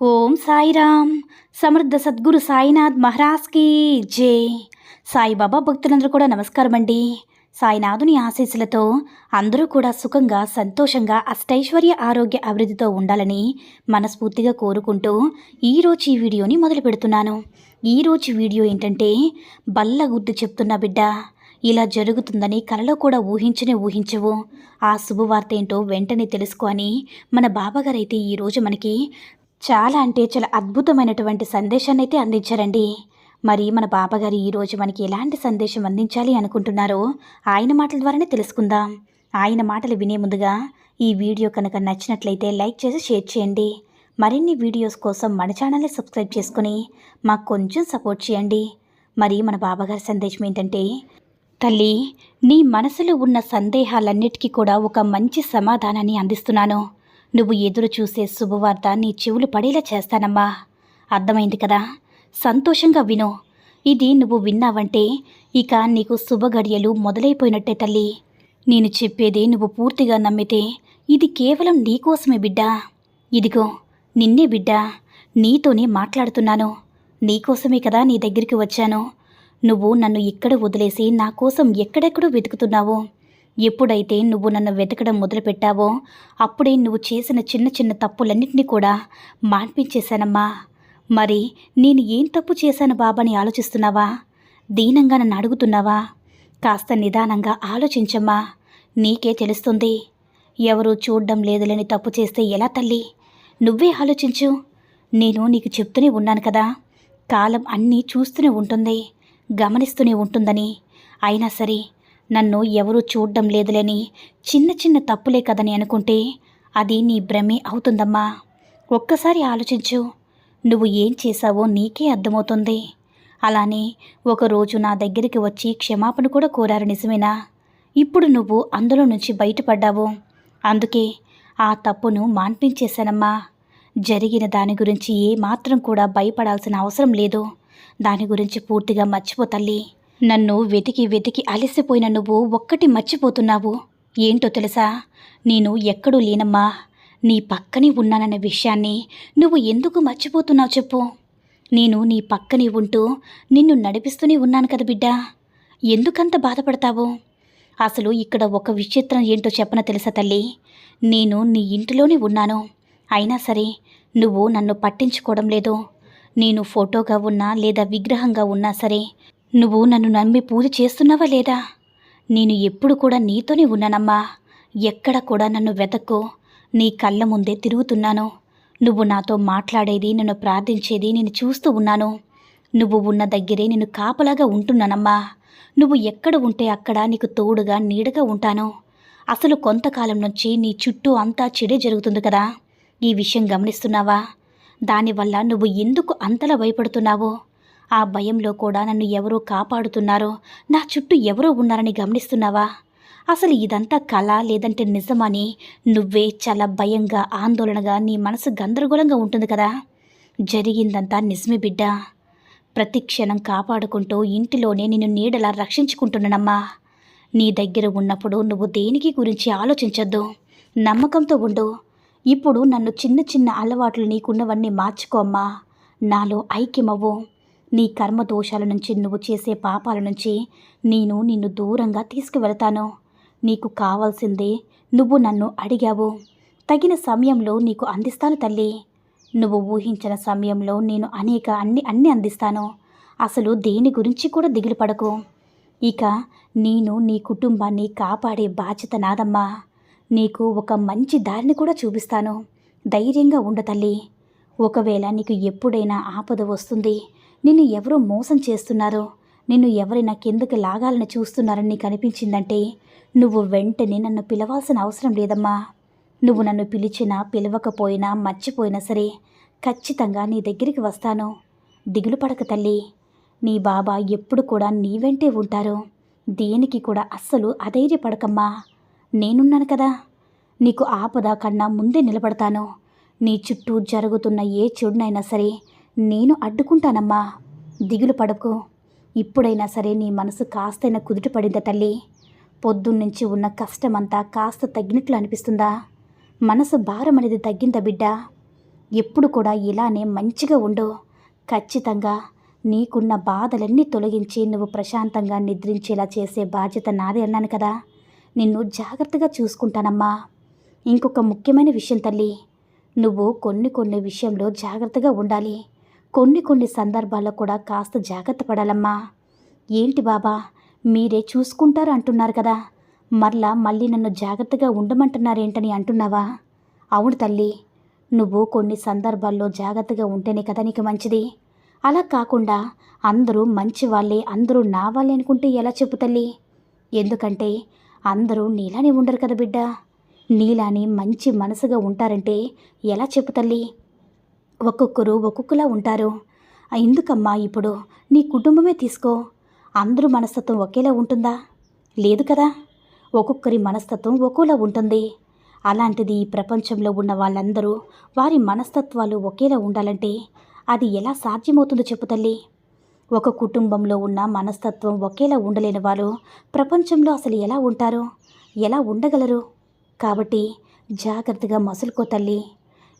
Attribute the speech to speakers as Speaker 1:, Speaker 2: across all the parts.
Speaker 1: ఓం సాయిరామ్. సమర్థ సద్గురు సాయినాథ్ మహారాజ్కి జై. సాయిబాబా భక్తులందరూ కూడా నమస్కారం అండి. సాయినాథుని ఆశీస్సులతో అందరూ కూడా సుఖంగా సంతోషంగా అష్టైశ్వర్య ఆరోగ్య అభివృద్ధితో ఉండాలని మనస్ఫూర్తిగా కోరుకుంటూ ఈరోజు ఈ వీడియోని మొదలు పెడుతున్నాను. ఈరోజు వీడియో ఏంటంటే బల్ల గుద్దు చెప్తున్న బిడ్డ. ఇలా జరుగుతుందని కలలో కూడా ఊహించనే ఊహించవు. ఆ శుభవార్త ఏంటో వెంటనే తెలుసుకో అని మన బాబాగారైతే ఈరోజు మనకి చాలా అంటే చాలా అద్భుతమైనటువంటి సందేశాన్ని అయితే అందించారండి. మరి మన బాబాగారు ఈరోజు మనకి ఎలాంటి సందేశం అందించాలి అనుకుంటున్నారో ఆయన మాటల ద్వారానే తెలుసుకుందాం. ఆయన మాటలు వినే ముందుగా ఈ వీడియో కనుక నచ్చినట్లయితే లైక్ చేసి షేర్ చేయండి. మరిన్ని వీడియోస్ కోసం మన ఛానల్ని సబ్స్క్రైబ్ చేసుకుని మాకు కొంచెం సపోర్ట్ చేయండి. మరి మన బాబాగారి సందేశం ఏంటంటే తల్లి నీ మనసులో ఉన్న సందేహాలన్నిటికీ కూడా ఒక మంచి సమాధానాన్ని అందిస్తున్నాను. నువ్వు ఎదురు చూసే శుభవార్త నీ చెవులు పడేలా చేస్తానమ్మా. అర్థమైంది కదా? సంతోషంగా విను. ఇది నువ్వు విన్నావంటే ఇక నీకు శుభగడియలు మొదలైపోయినట్టే తల్లి. నేను చెప్పేది నువ్వు పూర్తిగా నమ్మితే ఇది కేవలం నీకోసమే బిడ్డా. ఇదిగో నిన్నే బిడ్డా నీతోనే మాట్లాడుతున్నాను. నీకోసమే కదా నీ దగ్గరికి వచ్చాను. నువ్వు నన్ను ఇక్కడ వదిలేసి నా కోసం ఎక్కడెక్కడో వెతుకుతున్నావు. ఎప్పుడైతే నువ్వు నన్ను వెతకడం మొదలుపెట్టావో అప్పుడే నువ్వు చేసిన చిన్న చిన్న తప్పులన్నింటినీ కూడా మాన్పించేశానమ్మా. మరి నేను ఏం తప్పు చేశాను బాబాని ఆలోచిస్తున్నావా? దీనంగా నన్ను అడుగుతున్నావా? కాస్త నిదానంగా ఆలోచించమ్మా. నీకే తెలుస్తుంది. ఎవరూ చూడ్డం లేదులేని తప్పు చేస్తే ఎలా తల్లి? నువ్వే ఆలోచించు. నేను నీకు చెప్తూనే ఉన్నాను కదా. కాలం అన్నీ చూస్తూనే ఉంటుంది గమనిస్తూనే ఉంటుందని. అయినా సరే నన్ను ఎవరూ చూడ్డం లేదులేని చిన్న చిన్న తప్పులే కదని అనుకుంటే అది నీ భ్రమే అవుతుందమ్మా. ఒక్కసారి ఆలోచించు నువ్వు ఏం చేశావో నీకే అర్థమవుతుంది. అలానే ఒకరోజు నా దగ్గరికి వచ్చి క్షమాపణ కూడా కోరారు నిజమేనా? ఇప్పుడు నువ్వు అందులో నుంచి బయటపడ్డావు. అందుకే ఆ తప్పును మాన్పించేశానమ్మా. జరిగిన దాని గురించి ఏ మాత్రం కూడా భయపడాల్సిన అవసరం లేదు. దాని గురించి పూర్తిగా మర్చిపో తల్లి. నన్ను వెతికి వెతికి అలసిపోయిన నువ్వు ఒక్కటి మర్చిపోతున్నావు. ఏంటో తెలుసా? నేను ఎక్కడూ లేనమ్మా. నీ పక్కనే ఉన్నానన్న విషయాన్ని నువ్వు ఎందుకు మర్చిపోతున్నావు చెప్పు. నేను నీ పక్కనే ఉంటూ నిన్ను నడిపిస్తూనే ఉన్నాను కదా బిడ్డా. ఎందుకంత బాధపడతావు? అసలు ఇక్కడ ఒక విచిత్రం ఏంటో చెప్పన తెలుసా తల్లి? నేను నీ ఇంటిలోనే ఉన్నాను. అయినా సరే నువ్వు నన్ను పట్టించుకోవడం లేదు. నేను ఫోటోగా ఉన్నా లేదా విగ్రహంగా ఉన్నా సరే నువ్వు నన్ను నమ్మి పూజ చేస్తున్నావా లేదా? నేను ఎప్పుడు కూడా నీతోనే ఉన్నానమ్మా. ఎక్కడ కూడా నన్ను వెతక్కు. నీ కళ్ళ ముందే తిరుగుతున్నాను. నువ్వు నాతో మాట్లాడేది నన్ను ప్రార్థించేది నేను చూస్తూ ఉన్నాను. నువ్వు ఉన్న దగ్గరే నేను కాపలాగా ఉంటున్నానమ్మా. నువ్వు ఎక్కడ ఉంటే అక్కడ నీకు తోడుగా నీడగా ఉంటాను. అసలు కొంతకాలం నుంచి నీ చుట్టూ అంతా చెడే జరుగుతుంది కదా. ఈ విషయం గమనిస్తున్నావా? దానివల్ల నువ్వు ఎందుకు అంతలా భయపడుతున్నావో? ఆ భయంలో కూడా నన్ను ఎవరో కాపాడుతున్నారో నా చుట్టూ ఎవరో ఉన్నారని గమనిస్తున్నావా? అసలు ఇదంతా కళ లేదంటే నిజమని నువ్వే చాలా భయంగా ఆందోళనగా నీ మనసు గందరగోళంగా ఉంటుంది కదా? జరిగిందంతా నిజమే బిడ్డ. ప్రతి క్షణం కాపాడుకుంటూ ఇంటిలోనే నిన్ను నీడలా రక్షించుకుంటున్నానమ్మా. నీ దగ్గర ఉన్నప్పుడు నువ్వు దేనికి గురించి ఆలోచించొద్దు. నమ్మకంతో ఉండు. ఇప్పుడు నన్ను చిన్న చిన్న అలవాట్లు నీకున్నవన్నీ మార్చుకోమ్మా నాలో ఐక్యమవ్వు. నీ కర్మ దోషాల నుంచి నువ్వు చేసే పాపాల నుంచి నేను నిన్ను దూరంగా తీసుకువెళతాను. నీకు కావాల్సిందే నువ్వు నన్ను అడిగావు. తగిన సమయంలో నీకు అందిస్తాను తల్లి. నువ్వు ఊహించిన సమయంలో నేను అనేక అన్ని అన్ని అందిస్తాను. అసలు దేని గురించి కూడా దిగులు పడకు. ఇక నేను నీ కుటుంబాన్ని కాపాడే బాధ్యత నాదమ్మా. నీకు ఒక మంచి దారిని కూడా చూపిస్తాను. ధైర్యంగా ఉండ తల్లి. ఒకవేళ నీకు ఎప్పుడైనా ఆపద వస్తుంది నిన్ను ఎవరో మోసం చేస్తున్నారో? నిన్ను ఎవరైనా కిందకి లాగాలని చూస్తున్నారని నీకు అనిపించిందంటే నువ్వు వెంటనే నన్ను పిలవాల్సిన అవసరం లేదమ్మా. నువ్వు నన్ను పిలిచినా పిలవకపోయినా మర్చిపోయినా సరే ఖచ్చితంగా నీ దగ్గరికి వస్తాను. దిగులు పడక తల్లి. నీ బాబా ఎప్పుడు కూడా నీ వెంటే ఉంటారు. దేనికి కూడా అస్సలు అధైర్యపడకమ్మా. నేనున్నాను కదా. నీకు ఆపద కన్నా ముందే నిలబడతాను. నీ చుట్టూ జరుగుతున్న ఏ చెడునైనా సరే నేను అడ్డుకుంటానమ్మా. దిగులు పడకు. ఇప్పుడైనా సరే నీ మనసు కాస్తైనా కుదుట పడిందా తల్లి? పొద్దున్నుంచి ఉన్న కష్టమంతా కాస్త తగ్గినట్లు అనిపిస్తుందా? మనసు భారం అనేది తగ్గిందా బిడ్డ? ఎప్పుడు కూడా ఇలానే మంచిగా ఉండు. ఖచ్చితంగా నీకున్న బాధలన్నీ తొలగించి నువ్వు ప్రశాంతంగా నిద్రించేలా చేసే బాధ్యత నాదే అన్నాను కదా. నిన్ను జాగ్రత్తగా చూసుకుంటానమ్మా. ఇంకొక ముఖ్యమైన విషయం తల్లి. నువ్వు కొన్ని కొన్ని విషయంలో జాగ్రత్తగా ఉండాలి. కొన్ని కొన్ని సందర్భాల్లో కూడా కాస్త జాగ్రత్త పడాలమ్మా. ఏంటి బాబా? మీరే చూసుకుంటారు అంటున్నారు కదా. మరలా మళ్ళీ నన్ను జాగ్రత్తగా ఉండమంటున్నారేంటని అంటున్నావా? అవును తల్లి. నువ్వు కొన్ని సందర్భాల్లో జాగ్రత్తగా ఉంటేనే కదా నీకు మంచిది. అలా కాకుండా అందరూ మంచి వాళ్ళే అందరూ నా వాళ్ళే అనుకుంటే ఎలా చెప్పు తల్లి? ఎందుకంటే అందరూ నీలానే ఉండరు కదా బిడ్డ. నీలాని మంచి మనసుగా ఉంటారంటే ఎలా చెప్పు తల్లి? ఒక్కొక్కరు ఒక్కొక్కలా ఉంటారు. ఎందుకమ్మా ఇప్పుడు? నీ కుటుంబమే తీసుకో. అందరూ మనస్తత్వం ఒకేలా ఉంటుందా? లేదు కదా. ఒక్కొక్కరి మనస్తత్వం ఒక్కోలా ఉంటుంది. అలాంటిది ఈ ప్రపంచంలో ఉన్న వాళ్ళందరూ వారి మనస్తత్వాలు ఒకేలా ఉండాలంటే అది ఎలా సాధ్యమవుతుందో చెప్పు తల్లి. ఒక కుటుంబంలో ఉన్న మనస్తత్వం ఒకేలా ఉండలేని వారు ప్రపంచంలో అసలు ఎలా ఉంటారు? ఎలా ఉండగలరు? కాబట్టి జాగ్రత్తగా మసులుకో తల్లి.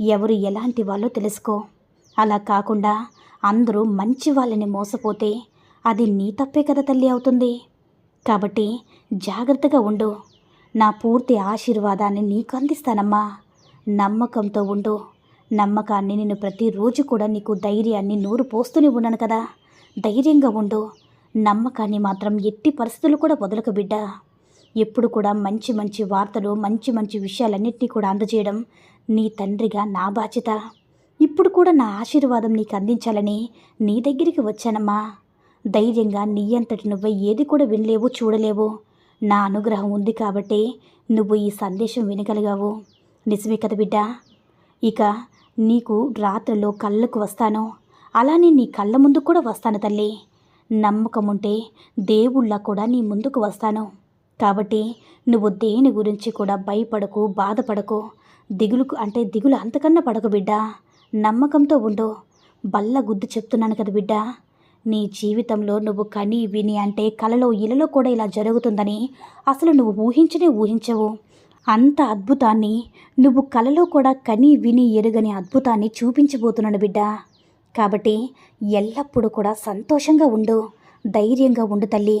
Speaker 1: ఎవరు ఎలాంటి వాళ్ళో తెలుసుకో. అలా కాకుండా అందరూ మంచి వాళ్ళని మోసపోతే అది నీ తప్పే కదా తల్లి అవుతుంది. కాబట్టి జాగ్రత్తగా ఉండు. నా పూర్తి ఆశీర్వాదాన్ని నీకు అందిస్తానమ్మా. నమ్మకంతో ఉండు. నమ్మకాన్ని నేను ప్రతిరోజు కూడా నీకు ధైర్యాన్ని నూరు పోస్తూనే ఉన్నాను కదా. ధైర్యంగా ఉండు. నమ్మకాన్ని మాత్రం ఎట్టి పరిస్థితులు కూడా వదలక బిడ్డ. ఎప్పుడు కూడా మంచి మంచి వార్తలు మంచి మంచి విషయాలన్నింటినీ కూడా అందజేయడం నీ తండ్రిగా నా బాధ్యత. ఇప్పుడు కూడా నా ఆశీర్వాదం నీకు అందించాలని నీ దగ్గరికి వచ్చానమ్మా. ధైర్యంగా నీ అంతటి నువ్వే ఏది కూడా వినలేవు చూడలేవు. నా అనుగ్రహం ఉంది కాబట్టి నువ్వు ఈ సందేశం వినగలిగావు. నిజమే కదా బిడ్డ? ఇక నీకు రాత్రిలో కళ్ళకు వస్తాను. అలానే నీ కళ్ళ ముందు కూడా వస్తాను తల్లి. నమ్మకం ఉంటే దేవుళ్ళ కూడా నీ ముందుకు వస్తాను. కాబట్టి నువ్వు దేని గురించి కూడా భయపడకు బాధపడకు. దిగులుకు అంటే దిగులు అంతకన్నా పడకు బిడ్డ. నమ్మకంతో ఉండు. బల్ల గుద్దు చెప్తున్నాను కదా బిడ్డ. నీ జీవితంలో నువ్వు కని విని అంటే కలలో ఇలలో కూడా ఇలా జరుగుతుందని అసలు నువ్వు ఊహించనే ఊహించవు. అంత అద్భుతాన్ని నువ్వు కలలో కూడా కని విని ఎరుగని అద్భుతాన్ని చూపించబోతున్నాను బిడ్డ. కాబట్టి ఎల్లప్పుడూ కూడా సంతోషంగా ఉండు. ధైర్యంగా ఉండు తల్లి.